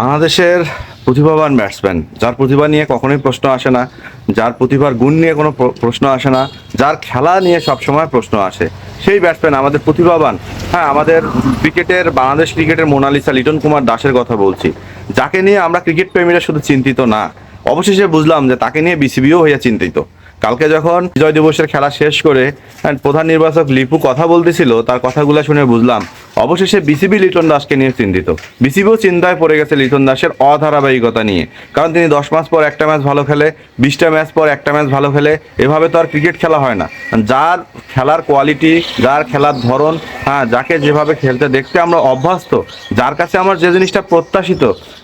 বাংলাদেশের প্রতিভাবান ব্যাটসম্যান যার প্রতিভা নিয়ে কখনোই প্রশ্ন আসে না, যার প্রতিভার গুণ নিয়ে কোনো প্র- প্রশ্ন আসে না, যার খেলা নিয়ে সবসময় প্রশ্ন আসে। সেই ব্যাটসম্যান আমাদের প্রতিভাবান। হ্যাঁ আমাদের ক্রিকেটের, বাংলাদেশ ক্রিকেটের মোনালিসা, লিটন কুমার দাসের কথা বলছি। যাকে নিয়ে আমরা ক্রিকেট প্রেমীরা শুধু চিন্তিত না, অবশেষে বুঝলাম যে তাকে নিয়ে বিসিবিও হইয়া চিন্তিত। কালকে যখন বিজয় দিবসের খেলা শেষ করে and প্রধান নির্বাচক লিপু কথা বলতেছিল, তার কথাগুলো শুনে বুঝলাম অবশেষে বিসিবি লিটন দাসকে নিয়ে চিন্তিত। বিসিবিও চিন্তায় পড়ে গেছে লিটন দাসের অধারাবাহিকতা নিয়ে। কারণ তিনি দশ মাস পর একটা ম্যাচ ভালো খেলে, বিশটা ম্যাচ পর একটা ম্যাচ ভালো খেলে, এভাবে তো আর ক্রিকেট খেলা হয় না। যার খেলার কোয়ালিটি, যার খেলার ধরন হ্যাঁ যাকে যেভাবে খেলতে দেখতে আমরা অভ্যস্ত, যার কাছে আমার যে জিনিসটা প্রত্যাশিত,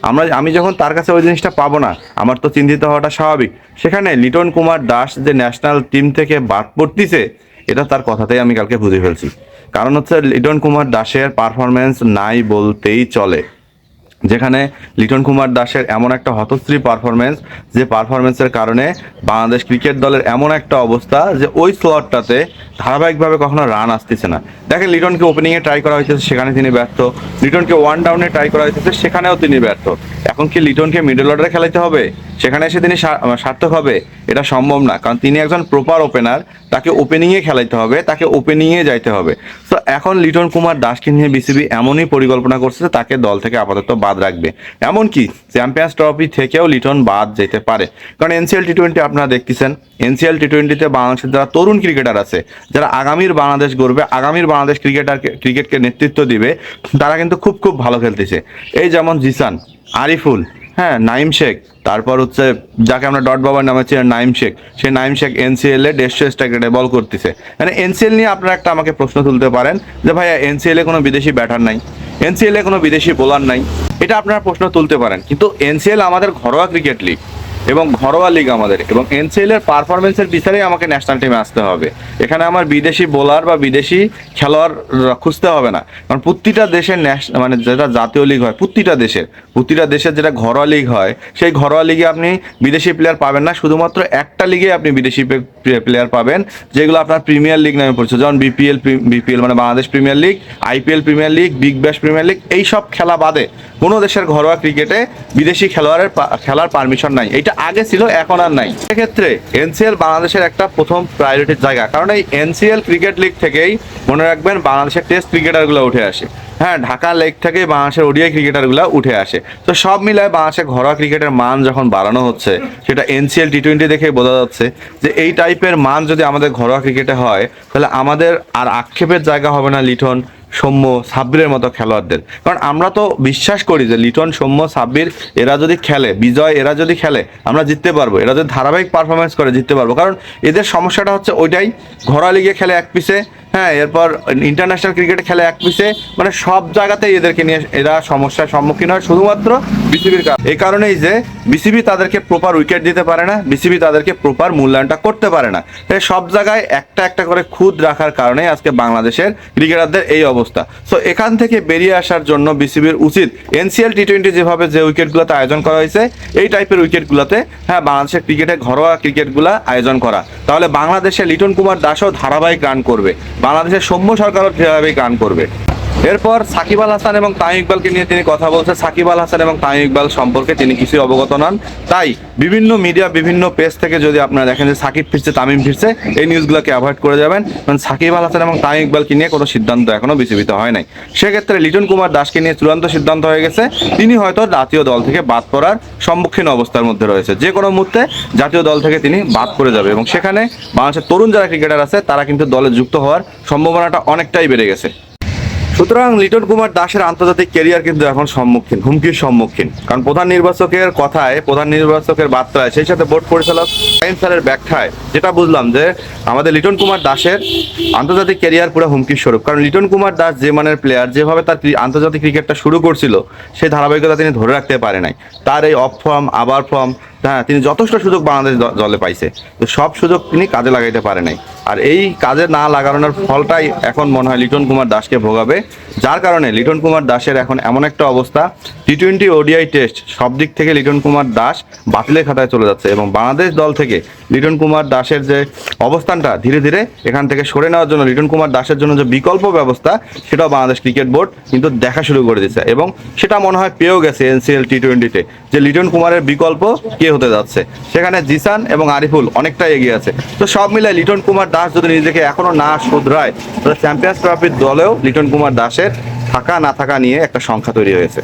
আমরা, আমি যখন তার কাছে ওই জিনিসটা পাবো না, আমার তো চিন্তিত হওয়াটা স্বাভাবিক। সেখানে লিটন কুমার দাস যে ন্যাশনাল টিম থেকে বাদ পড়তিছে, এটা তার কথাতেই আমি কালকে বুঝে ফেলছি। কারণ হচ্ছে লিটন কুমার দাসের পারফরমেন্স নাই বলতেই চলে। যেখানে লিটন কুমার দাসের এমন একটা হতশ্রী পারফরমেন্স যে পারফরমেন্সের কারণে বাংলাদেশ ক্রিকেট দলের এমন একটা অবস্থা, যে ওই স্লটটাতে ধারাবাহিকভাবে কখনো রান আসতেছে না। দেখেন লিটনকে ওপেনিংয়ে ট্রাই করা হয়েছে, সেখানে তিনি ব্যর্থ। লিটনকে ওয়ান ডাউনে ট্রাই করা হয়েছে, সেখানেও তিনি ব্যর্থ। এখন কি লিটনকে মিডল অর্ডারে খেলাতে হবে? সেখানে এসে তিনি সার্থক হবে, এটা সম্ভব না। কারণ তিনি একজন প্রপার ওপেনার তাকে ওপেনিংয়ে খেলাইতে হবে, তাকে ওপেনিংয়ে যাইতে হবে। তো এখন লিটন কুমার দাসকে নিয়ে বিসিবি এমনই পরিকল্পনা করছে যে তাকে দল থেকে আপাতত বাদ রাখবে। এমনকি চ্যাম্পিয়ন্স ট্রফি থেকেও লিটন বাদ যেতে পারে। কারণ এনসিএল টি টোয়েন্টি আপনারা দেখতেছেন এনসিএল টি টোয়েন্টিতে বাংলাদেশের যারা তরুণ ক্রিকেটার আছে, যারা আগামীর বাংলাদেশ গড়বে, আগামীর বাংলাদেশ ক্রিকেটারকে ক্রিকেটকে নেতৃত্ব দিবে, তারা কিন্তু খুব খুব ভালো খেলতেছে। এই যেমন জিসান, আরিফুল হ্যাঁ নাইম শেখ। তারপর হচ্ছে যাকে আমরা ডট বাবার নামে চিনি, নাইম শেখ। সে নাইম শেখ এনসিএল এ দেড়শো স্ট্রাইক রেটে বল করতেছে। মানে এনসিএল নিয়ে আপনারা একটা আমাকে প্রশ্ন তুলতে পারেন যে, ভাইয়া, এনসিএল এ কোনো বিদেশি ব্যাটার নাই। এনসিএল এ কোনো বিদেশি বোলার নাই। এটা আপনারা প্রশ্ন তুলতে পারেন। কিন্তু এনসিএল আমাদের ঘরোয়া ক্রিকেট লিগ এবং ঘরোয়া লিগ আমাদের। এবং এনসিএল এর পারফরমেন্সের বিচারেই আমাকে ন্যাশনাল টিমে আসতে হবে। এখানে আমার বিদেশি বোলার বা বিদেশি খেলোয়াড় খুঁজতে হবে না। কারণ প্রতিটা দেশের ন্যাশ- মানে যেটা জাতীয় লিগ হয়, প্রতিটা দেশের প্রতিটা দেশের যেটা ঘরোয়া লিগ হয়, সেই ঘরোয়া লিগে আপনি বিদেশি প্লেয়ার পাবেন না। শুধুমাত্র একটা লিগে আপনি বিদেশি প্লেয়ার পাবেন, যেগুলো আপনার প্রিমিয়ার লিগ নামে পড়ছে যেমন বিপিএল বিপিএল মানে Bangladesh premier league IPL premier league big bash premier league এই সব খেলা বাদে কোনো দেশের ঘরোয়া ক্রিকেটে বিদেশি খেলোয়াড়ের খেলার পারমিশন নাই। এটা আগে ছিল, এখন আর নাই। সেক্ষেত্রে এনসিএল বাংলাদেশের একটা প্রথম প্রায়োরিটির জায়গা। কারণ এই এনসিএল ক্রিকেট লিগ থেকেই মনে রাখবেন বাংলাদেশের টেস্ট ক্রিকেটারগুলো উঠে আসে। হ্যাঁ ঢাকা লেগ থেকে বাংলাদেশের ওডিআই ক্রিকেটারগুলো উঠে আসে। তো সব মিলায় বাংলাদেশের ঘরোয়া ক্রিকেটের মান যখন বাড়ানো হচ্ছে, সেটা এনসিএল টি টোয়েন্টি দেখে বোঝা যাচ্ছে যে এই টাইপের মান যদি আমাদের ঘরোয়া ক্রিকেটে হয়, তাহলে আমাদের আর আক্ষেপের জায়গা হবে না লিটন। সৌম্য সাব্বিরের মতো খেলোয়াড়দের। কারণ আমরা তো বিশ্বাস করি যে লিটন, সৌম্য, সাব্বির, এরা যদি খেলে, বিজয়, এরা যদি খেলে, আমরা জিততে পারব। এরা যদি ধারাবাহিক পারফরমেন্স করে, জিততে পারব। কারণ এদের সমস্যাটা হচ্ছে ওইটাই, ঘরোয়া লিগে খেলে এক পিসে হ্যাঁ এরপর ইন্টারন্যাশনাল ক্রিকেটে খেলে এক পিসে মানে সব জায়গাতেই এদেরকে নিয়ে এরা সমস্যার সম্মুখীন হয়। শুধুমাত্র বিসিবির এই কারণেই যে বিসিবি তাদেরকে প্রপার উইকেট দিতে পারে না বিসিবি তাদেরকে প্রপার মূল্যায়নটা করতে পারে না। সব জায়গায় একটা একটা করে খুদ রাখার কারণে আজকে বাংলাদেশের ক্রিকেটারদের এই অবস্থা। সো এখান থেকে বেরিয়ে আসার জন্য বিসিবির উচিত এনসিএল টি টোয়েন্টি যেভাবে যে উইকেটগুলোতে আয়োজন করা হয়েছে, এই টাইপের উইকেটগুলোতে হ্যাঁ বাংলাদেশের ক্রিকেটে ঘরোয়া ক্রিকেটগুলো আয়োজন করা। তাহলে বাংলাদেশে লিটন কুমার দাসও ধারাবাহিক রান করবে। বাংলাদেশের সৌম্য সরকারও ধারাবাহিক রান করবে। এরপর সাকিব আল হাসান এবং তামিম ইকবালকে নিয়ে তিনি কথা বলছেন সাকিব আল হাসান এবং তামিম ইকবাল সম্পর্কে তিনি কিছুই অবগত নন। তাই বিভিন্ন মিডিয়া বিভিন্ন পেজ থেকে যদি আপনারা দেখেন যে সাকিব ফিরছে, তামিম ফিরছে, এই নিউজগুলোকে অ্যাভয়েড করে যাবেন। কারণ সাকিব আল হাসান এবং তামিম ইকবালকে নিয়ে কোনো সিদ্ধান্ত এখনও বিচলিত হয় নাই। সেক্ষেত্রে লিটন কুমার দাসকে নিয়ে চূড়ান্ত সিদ্ধান্ত হয়ে গেছে। তিনি হয়তো জাতীয় দল থেকে বাদ পড়ার সম্মুখীন অবস্থার মধ্যে রয়েছে। যে কোনো মুহূর্তে জাতীয় দল থেকে তিনি বাদ করে যাবে এবং সেখানে বাংলাদেশের তরুণ যারা ক্রিকেটার আছে, তারা কিন্তু দলে যুক্ত হওয়ার সম্ভাবনাটা অনেকটাই বেড়ে গেছে। সুতরাং লিটন কুমার দাসের আন্তর্জাতিক ক্যারিয়ার কিন্তু এখন সম্মুখীন, হুমকির সম্মুখীন। কারণ প্রধান নির্বাচকের কথায়, প্রধান নির্বাচকের বার্তায়, সেই সাথে বোর্ড পরিচালক সাইন স্যারের ব্যাখ্যায়, যেটা বুঝলাম যে আমাদের লিটন কুমার দাসের আন্তর্জাতিক ক্যারিয়ার পুরো হুমকির স্বরূপ। কারণ লিটন কুমার দাস যে মানের প্লেয়ার যেভাবে তার আন্তর্জাতিক ক্রিকেটটা শুরু করছিল, সেই ধারাবাহিকতা তিনি ধরে রাখতে পারে নাই। তার এই অফ ফর্ম আবার ফর্ম হ্যাঁ তিনি যথেষ্ট সুযোগ বাংলাদেশ দলে পাইছে। তো সব সুযোগ তিনি কাজে লাগাইতে পারে নাই। আর এই কাজে না লাগানোর ফলটাই এখন মনে হয় লিটন কুমার দাসকে ভোগাবে। যার কারণে লিটন কুমার দাসের এখন এমন একটা অবস্থা টি টোয়েন্টি ওডিআই টেস্ট সব দিক থেকে লিটন কুমার দাস বাতিলের খাতায় চলে যাচ্ছে এবং বাংলাদেশ দল থেকে লিটন কুমার দাসের যে অবস্থানটা ধীরে ধীরে এখান থেকে সরে নেওয়ার জন্য, লিটন কুমার দাসের জন্য যে বিকল্প ব্যবস্থা, সেটাও বাংলাদেশ ক্রিকেট বোর্ড কিন্তু দেখা শুরু করে দিচ্ছে এবং সেটা মনে হয় পেয়েও গেছে এনসিএল টি টোয়েন্টিতে যে লিটন কুমারের বিকল্প কে হতে যাচ্ছে। সেখানে জিসান এবং আরিফুল অনেকটাই এগিয়ে আছে। তো সব মিলে লিটন কুমার দাস যদি নিজেকে এখনও না শুধরায়, তাহলে চ্যাম্পিয়ন্স ট্রফির দলেও লিটন কুমার দাসের থাকা না থাকা নিয়ে একটা সংখ্যা তৈরি হয়েছে।